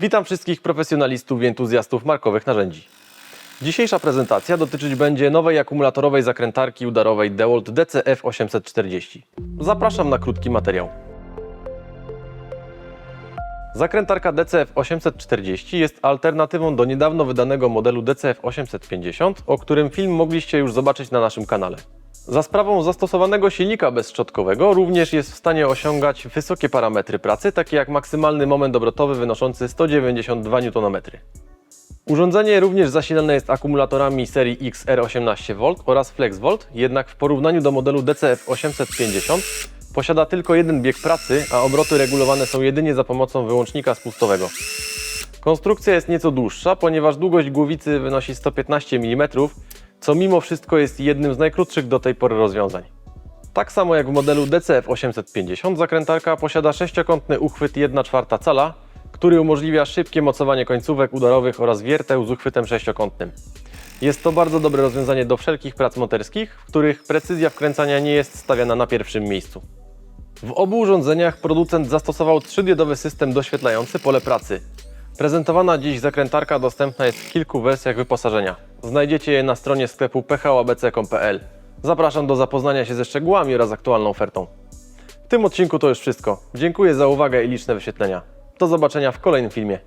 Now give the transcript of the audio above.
Witam wszystkich profesjonalistów i entuzjastów markowych narzędzi. Dzisiejsza prezentacja dotyczyć będzie nowej akumulatorowej zakrętarki udarowej DeWalt DCF 840. Zapraszam na krótki materiał. Zakrętarka DCF 840 jest alternatywą do niedawno wydanego modelu DCF 850, o którym film mogliście już zobaczyć na naszym kanale. Za sprawą zastosowanego silnika bezszczotkowego również jest w stanie osiągać wysokie parametry pracy, takie jak maksymalny moment obrotowy wynoszący 192 Nm. Urządzenie również zasilane jest akumulatorami serii XR18V oraz FlexVolt, jednak w porównaniu do modelu DCF 850 posiada tylko jeden bieg pracy, a obroty regulowane są jedynie za pomocą wyłącznika spustowego. Konstrukcja jest nieco dłuższa, ponieważ długość głowicy wynosi 115 mm, co mimo wszystko jest jednym z najkrótszych do tej pory rozwiązań. Tak samo jak w modelu DCF 850, zakrętarka posiada sześciokątny uchwyt 1,4 cala, który umożliwia szybkie mocowanie końcówek udarowych oraz wierteł z uchwytem sześciokątnym. Jest to bardzo dobre rozwiązanie do wszelkich prac monterskich, w których precyzja wkręcania nie jest stawiana na pierwszym miejscu. W obu urządzeniach producent zastosował trzydiodowy system doświetlający pole pracy. Prezentowana dziś zakrętarka dostępna jest w kilku wersjach wyposażenia. Znajdziecie je na stronie sklepu phobc.pl. Zapraszam do zapoznania się ze szczegółami oraz aktualną ofertą. W tym odcinku to już wszystko. Dziękuję za uwagę i liczne wyświetlenia. Do zobaczenia w kolejnym filmie.